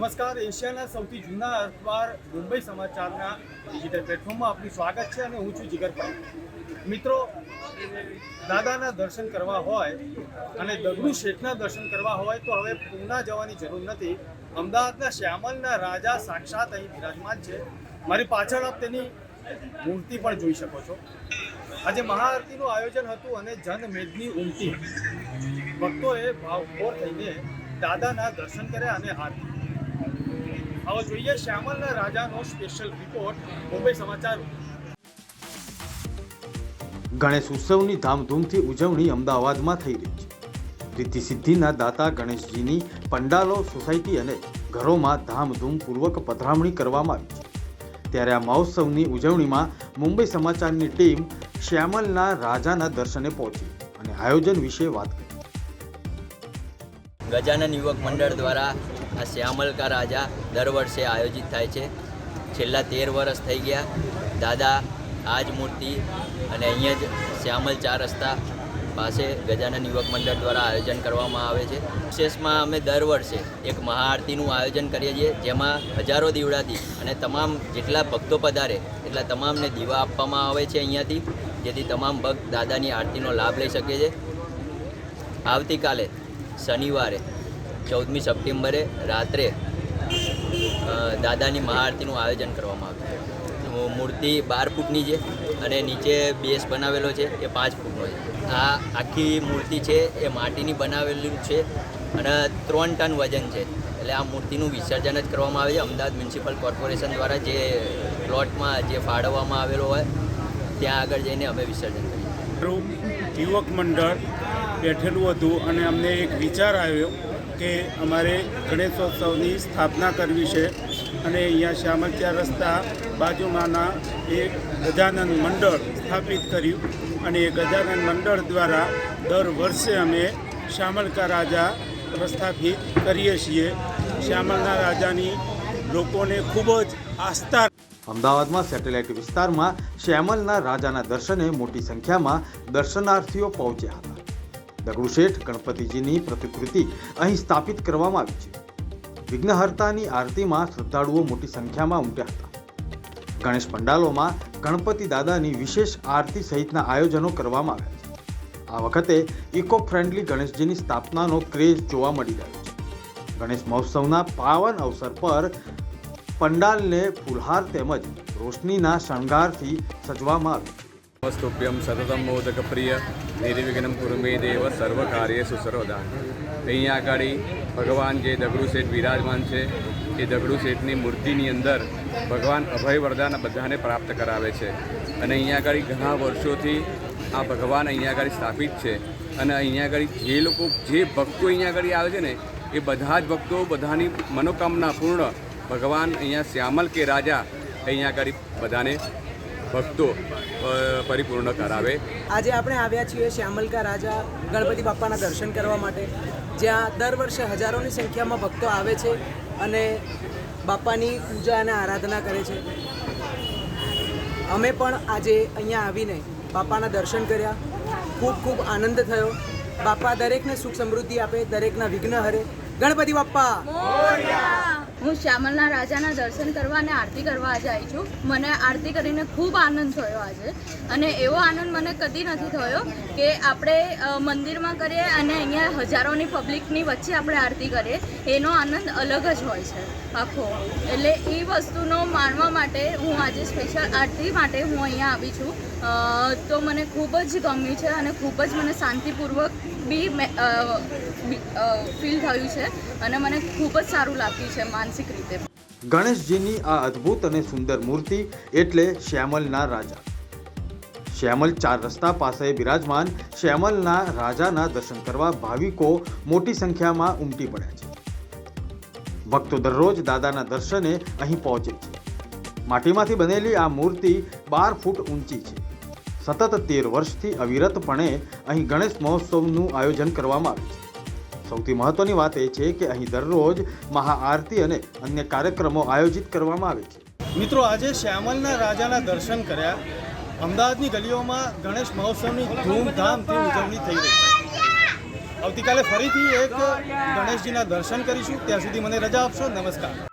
નમસ્કાર, એશિયાના સૌથી જૂના અખબાર મુંબઈ સમાચારના ડિજિટલ પ્લેટફોર્મમાં આપનું સ્વાગત છે અને હું છું જીગરભાઈ મિત્રો, દાદાના દર્શન કરવા હોય અને દગડુ શેઠના દર્શન કરવા હોય તો હવે પૂના જવાની જરૂર નથી. અમદાવાદના શ્યામલના રાજા સાક્ષાત અહીં બિરાજમાન છે. મારી પાછળ આપ તેની મૂર્તિ પણ જોઈ શકો છો. આજે મહાઆરતીનું આયોજન હતું અને જનમેદની ઉમટી. ભક્તોએ ભાવભોર થઈને દાદાના દર્શન કર્યા અને આરતી હવે જોઈએ શ્યામલના રાજાનો સ્પેશિયલ રિપોર્ટ મુંબઈ સમાચાર. ગણેશ ઉત્સવની ધામધૂમથી ઉજવણી અમદાવાદમાં થઈ રહી છે. રિદ્ધિ સિદ્ધિના દાતા ગણેશજીની પંડાલો સોસાયટી અને ઘરોમાં ધામધૂમપૂર્વક પધરામણી કરવામાં આવી છે. ત્યારે આ મહોત્સવની ઉજવણીમાં મુંબઈ સમાચારની ટીમ શ્યામલના રાજાના દર્શને પહોંચી અને આયોજન વિશે વાત કરી. ગજાનન યુવક મંડળ દ્વારા આ શ્યામલકા રાજા દર વર્ષે આયોજિત થાય છે. છેલ્લા તેર વર્ષ થઈ ગયા. દાદા આ મૂર્તિ અને અહીંયા જ શ્યામલ ચાર રસ્તા પાસે ગજાનન યુવક મંડળ દ્વારા આયોજન કરવામાં આવે છે. વિશેષમાં અમે દર વર્ષે એક મહાઆરતીનું આયોજન કરીએ છીએ, જેમાં હજારો દીવડાથી અને તમામ જેટલા ભક્તો પધારે એટલા તમામને દીવા આપવામાં આવે છે અહીંયાથી, જેથી તમામ ભક્ત દાદાની આરતીનો લાભ લઈ શકે છે. આવતીકાલે શનિવારે ચૌદમી સપ્ટેમ્બરે રાત્રે દાદાની મહાઆરતીનું આયોજન કરવામાં આવ્યું. મૂર્તિ બાર ફૂટની છે અને નીચે બેસ બનાવેલો છે, એ પાંચ ફૂટનો છે. આ આખી મૂર્તિ છે, એ માટીની બનાવેલી છે અને ત્રણ ટન વજન છે. એટલે આ મૂર્તિનું વિસર્જન જ કરવામાં આવે છે. અમદાવાદ મ્યુનિસિપલ કોર્પોરેશન દ્વારા જે પ્લોટમાં જે ફાળવવામાં આવેલો હોય, ત્યાં આગળ જઈને અમે વિસર્જન કરીએ. યુવક મંડળ બેઠેલું હતું અને અમને એક વિચાર આવ્યો કે અમારે ગણેશોત્સવની સ્થાપના કરવી છે અને અહીંયા શ્યામલચા રસ્તા બાજુમાંના એક ગજાનંદ મંડળ સ્થાપિત કર્યું અને એ ગજાનંદ મંડળ દ્વારા દર વર્ષે અમે શ્યામલકા રાજા પ્રસ્થાપિત કરીએ છીએ. શ્યામલના રાજાની લોકોને ખૂબ જ આસ્થા અમદાવાદમાં સેટેલાઇટ વિસ્તારમાં શ્યામલના રાજાના દર્શને મોટી સંખ્યામાં દર્શનાર્થીઓ પહોંચ્યા હતા. દગડુ શેઠ ગણપતિજીની પ્રતિકૃતિ અહીં સ્થાપિત કરવામાં આવી છે. વિઘ્નહર્તાની આરતીમાં શ્રદ્ધાળુઓ મોટી સંખ્યામાં ઉમટ્યા હતા. ગણેશ પંડાલોમાં ગણપતિ દાદાની વિશેષ આરતી સહિતના આયોજનો કરવામાં આવ્યા છે. આ વખતે ઇકો ફ્રેન્ડલી ગણેશજીની સ્થાપનાનો ક્રેઝ જોવા મળી રહ્યો છે. ગણેશ મહોત્સવના પાવન અવસર પર પંડાલને ફૂલહાર તેમજ રોશનીના શણગારથી સજવામાં આવ્યું. નમસ્તુભ્યમ સતતમ મોદકપ્રિય નિર્વિઘ્નમ કુરુ દેવ દેવ સર્વકાર્યેષુ સર્વદા અહીંયા આગળ ભગવાન જે દગડુ શેઠ વિરાજમાન છે એ દગડુ શેઠની મૂર્તિની અંદર ભગવાન અભય વરદાન બધાને પ્રાપ્ત કરાવે છે અને અહીંયા આગળ ઘણા વર્ષોથી આ ભગવાન અહીંયા આગળ સ્થાપિત છે અને અહીંયા આગળ જે લોકો, જે ભક્તો અહીંયા આગળ આવે છે ને, એ બધા જ ભક્તો બધાની મનોકામના પૂર્ણ ભગવાન અહીંયા શ્યામલ કે રાજા અહીંયા આગળ બધાને ભક્તો પરિપૂર્ણ કરાવે. આજે આપણે આવ્યા છીએ શ્યામલકા રાજા ગણપતિ બાપાના દર્શન કરવા માટે જ્યાં દર વર્ષે હજારોની સંખ્યામાં ભક્તો આવે છે અને બાપાની પૂજા અને આરાધના કરે છે. અમે પણ આજે અહીંયા આવીને બાપાના દર્શન કર્યા. ખૂબ ખૂબ આનંદ થયો. બાપા દરેકને સુખ સમૃદ્ધિ આપે દરેકના વિઘ્ન હરે. ગણપતિ બાપ્પા! હું શ્યામલના રાજાના દર્શન કરવા અને આરતી કરવા આજે આવી છું. મને આરતી કરીને ખૂબ આનંદ થયો આજે. અને એવો આનંદ મને કદી નથી થયો કે આપણે મંદિરમાં કરીએ અને અહીંયા હજારોની પબ્લિકની વચ્ચે આપણે આરતી કરીએ. એનો આનંદ અલગ જ હોય છે આખો. એટલે એ વસ્તુનો માણવા માટે હું આજે સ્પેશિયલ આરતી માટે હું અહીંયા આવી છું. તો મને ખૂબ જ ગમ્યું છે અને ખૂબ જ મને શાંતિપૂર્વક બી ફીલ થયું છે અને મને ખૂબ જ સારું લાગ્યું છે માનસિક રીતે. ગણેશજીની આ અદ્ભુત અને સુંદર મૂર્તિ એટલે શ્યામલના રાજા. શ્યામલ ચાર રસ્તા પાસે બિરાજમાન, શ્યામલના રાજાના દર્શન કરવા ભાવિકો મોટી સંખ્યામાં ઉમટી પડ્યા છે. ભક્તો દરરોજ દાદાના દર્શને અહીં પહોંચે છે. માટીમાંથી બનેલી આ મૂર્તિ બાર ફૂટ ઊંચી છે. સતત તેર વર્ષથી અવિરતપણે અહીં ગણેશ મહોત્સવનું આયોજન કરવામાં આવે છે. સૌથી મહત્વની વાત એ છે કે અહીં દરરોજ મહાઆરતી અને અન્ય કાર્યક્રમો આયોજિત કરવામાં આવે છે. મિત્રો, આજે શ્યામલના રાજાના દર્શન કર્યા. અમદાવાદની ગલીઓમાં ગણેશ મહોત્સવની ધૂમધામથી ઉજવણી થઈ રહી છે. આવતીકાલે ફરીથી એક ગણેશજીના દર્શન કરીશું. ત્યાં સુધી મને રજા આપશો. નમસ્કાર.